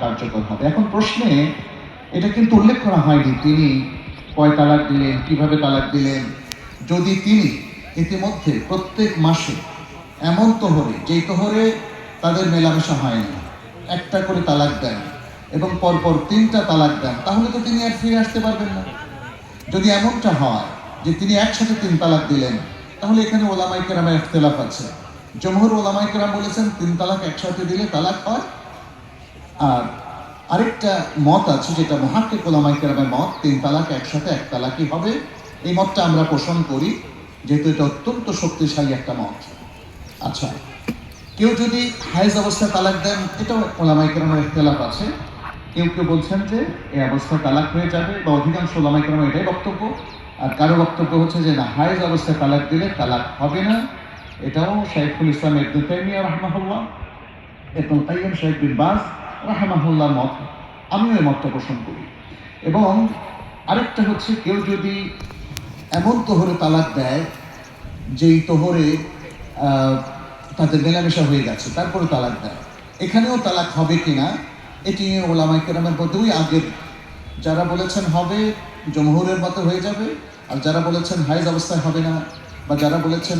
কার্যকর হবে। এখন প্রশ্নে এটা কিন্তু উল্লেখ করা হয়নি তিনি কয় তালাক দিলেন, কীভাবে তালাক দিলেন। যদি তিনি ইতিমধ্যে প্রত্যেক মাসে এমন তোহরে, যেই তোহরে তাদের মেলামেশা হয় না, একটা করে তালাক দেন এবং পরপর তিনটা তালাক দেন, তাহলে তো তিনি আর ফিরে আসতে পারবেন না। যদি এমনটা হয় যে তিনি একসাথে তিন তালাক দিলেন, তাহলে এখানে ওলামাই কেরামের আছে। জমহুর ওলামাই কেরাম বলেছেন, তিন তালাক একসাথে দিলে তালাক হয় আর আরেকটা মত আছে যেটা মহাক্কিক ওলামাই কেরামের মত, তিন তালাক একসাথে এক তালাকই হবে। এই মতটা আমরা পোষণ করি, যেহেতু এটা অত্যন্ত শক্তিশালী একটা মত। আচ্ছা কেউ যদি হায়েজ অবস্থায় তালাক দেন, এটাও ওলামাই কেরামের ইখতলাফ আছে। কেউ কেউ বলছেন যে এই অবস্থায় তালাক হয়ে যাবে, বা অধিকাংশ ওলামাই কেরামের এটাই বক্তব্য। আর কারও বক্তব্য হচ্ছে যে না, হায়েজ অবস্থায় তালাক দিলে তালাক হবে না। এটাও শাইখুল ইসলাম ইবনে তাইমিয়া রাহমাহুল্লাহ এবং তাইম বিন বাজ রাহমাহুল্লাহ মত, আমিও এই মতটা পোষণ করি। এবং আরেকটা হচ্ছে, কেউ যদি এমন তোহরে তালাক দেয়, যেই তোহরে তাদের মেলামেশা হয়ে গেছে, তারপরে তালাক দেয়। এখানেও তালাক হবে কিনা, এটি নিয়ে ওলামাই কেরামের মধ্যে ওই আগের, যারা বলেছেন হবে, জমহুরের মতো হয়ে যাবে, আর যারা বলেছেন হাইজ অবস্থায় হবে না, বা যারা বলেছেন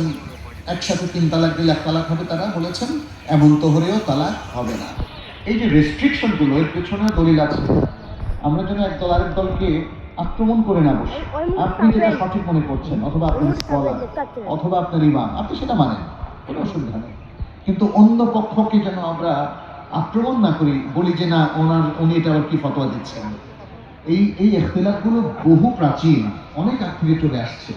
একসাথে তিন তালাক দিলে এক তালাক হবে, তারা বলেছেন এমন তোহরেও তালাক হবে না। এই যে রেস্ট্রিকশনগুলো এর পেছনে দলিল আছে। আমরা যেন একদল আরেক দলকে আক্রমণ করে না বসি। আপনি যেটা সঠিক মনে করছেন অথবা আপনি স্কলার অথবা আপনার ইমাম আপনি সেটা মানেন কোনো অসুবিধা নেই। কিন্তু অন্য পক্ষকে যেন আমরা আক্রমণ না করি বলি যে না ওনার উনি এটা আবার কি ফতোয়া দিচ্ছেন? এই এই এখতেলাফগুলো বহু প্রাচীন অনেক আগ থেকে চলে আসছে।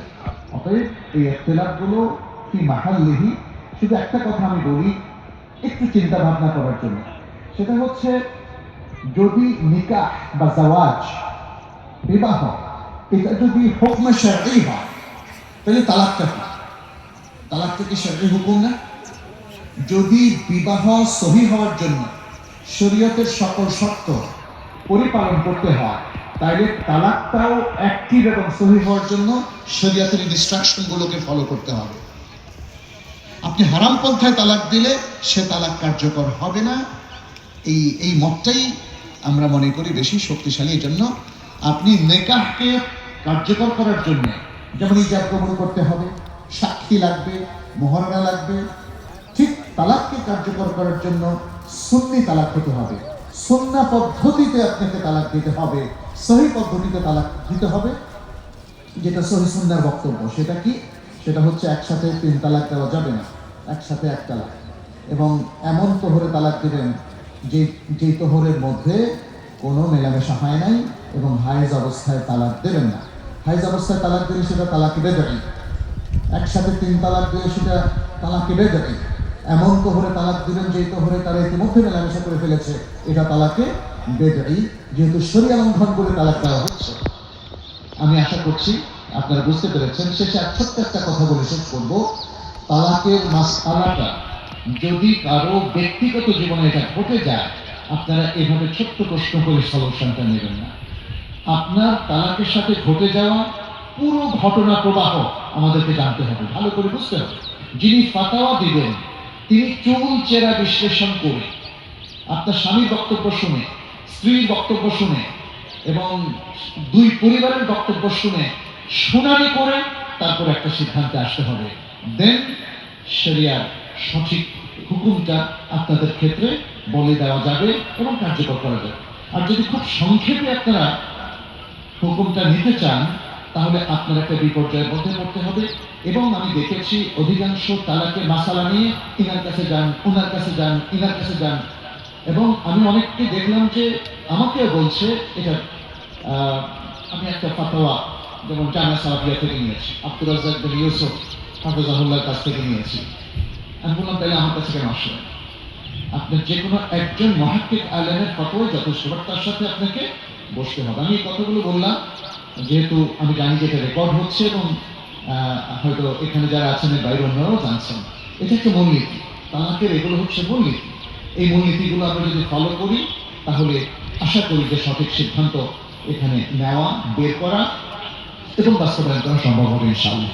অতএব এই এখতেলাফগুলো কি মাহাল লেহি শুধু একটা কথা আমি বলি একটু চিন্তা ভাবনা করার জন্য। সেটা হচ্ছে যদি নিকাহ বা জাওয়াজ বিবাহ, এটা যদি হুকমে শারঈ হয়, তাহলে তালাকটা কি? তালাকটা কি শারঈ হুকুম না? যদি বিবাহ সহি হওয়ার জন্য শরীয়তের সকল শর্ত পরিপালন করতে হয়, তাইলে তালাকটাও অ্যাক্টিভ এবং সহি হওয়ার জন্য শরীয়তের ইনস্ট্রাকশনগুলোকে ফলো করতে হবে। আপনি হারাম পন্থায় তালাক দিলে সে তালাক কার্যকর হবে না এই এই মতটাই আমরা মনে করি বেশি শক্তিশালী। এই জন্য আপনি নেকাহকে কার্যকর করার জন্য, যেমন ইজাব কবুল করতে হবে, সাক্ষী লাগবে মহারণা লাগবে, ঠিক তালাককে কার্যকর করার জন্য সুন্নি তালাক হতে হবে। সুন্না পদ্ধতিতে আপনাকে তালাক দিতে হবে, সহি পদ্ধতিতে তালাক দিতে হবে। যেটা সহি সুন্নার বক্তব্য, সেটা কি? সেটা হচ্ছে একসাথে তিন তালাক দেওয়া যাবে না, একসাথে এক তালাক। এবং এমন তোহরে তালাক দিবেন যে যে তোহরের মধ্যে কোনো মেলামেশা হয় নাই এবং হায়েজ অবস্থায় তালাক দেবেন না। হাইজ অবস্থায় তালাক দিলে সেটা তালাকে বেজারি একসাথে তিন তালাক দিলে সেটা তালাকে বেজারি এমন তোহরে তালাক দিবেন যে তোহরে তারা ইতিমধ্যে মেলামেশা করে ফেলেছে। এটা তালাকে বেজারি যেহেতু শরীর লঙ্ঘন করে তালাক দেওয়া হচ্ছে। আমি আশা করছি আপনারা বুঝতে পেরেছেন। শেষে এক ছোট্ট একটা কথা বলে শেষ করব। তালাকের মাস আলাটা যদি কারও ব্যক্তিগত জীবনে এটা ঘটে যায়, আপনারা এভাবে ছোট্ট প্রশ্ন করে সলিউশনটা নেবেন না। আপনার তালাকের সাথে ঘটে যাওয়া পুরো ঘটনা প্রবাহ আমাদেরকে জানতে হবে। ভালো করে বুঝতে হবে। যিনি ফাতাওয়া দিবেন, তিনি চুল চেরা বিশ্লেষণ করে, আপনার স্বামীর বক্তব্য শুনে, স্ত্রীর বক্তব্য শুনে এবং দুই পরিবারের বক্তব্য শুনে শুনানি করে তারপর একটা সিদ্ধান্তে আসতে হবে। দেন শরিয়ার সঠিক হুকুমটা আপনাদের ক্ষেত্রে বলে দেওয়া যাবে এবং কার্যকর করা যাবে। আর যদি খুব সংক্ষেপে আপনারা হুকুমটা নিতে চান, তাহলে আপনার একটা বিপর্যয়ের মধ্যে পড়তে হবে এবং আমি দেখেছি অধিকাংশ তালাকে মাসালা নিয়ে, ইনার কাছে যান ওনার কাছে যান, ইনার কাছে যান। এবং আমি অনেককে দেখলাম যে আমাকেও বলছে, এটা আমি একটা ফাতোয়া যেমন জানা সাহাবিয়া থেকে নিয়েছি আব্দুল রাজ্জাক বিন ইউসুফ হাফিজাহুল্লাহর কাছ থেকে নিয়েছি। আমি বললাম তাহলে আমার কাছে কেন আসলেন আপনার যে কোনো একজন মহাত্মিক আলেমের ফটোই যথেষ্ট তার সাথে আপনাকে বসতে হবে। আমি এই কথাগুলো বললাম, যেহেতু আমি জানি যে এটা রেকর্ড হচ্ছে এবং হয়তো এখানে যারা আছেন বাইরে অন্যরাও জানছেন। এটা একটা মূলনীতি। তালাকের এগুলো হচ্ছে মূলনীতি। এই মূলনীতিগুলো আমরা যদি ফলো করি, তাহলে আশা করি যে সঠিক সিদ্ধান্ত এখানে নেওয়া, বের করা এবং বাস্তবায়ন করা সম্ভব হবে ইনশাআল্লাহ।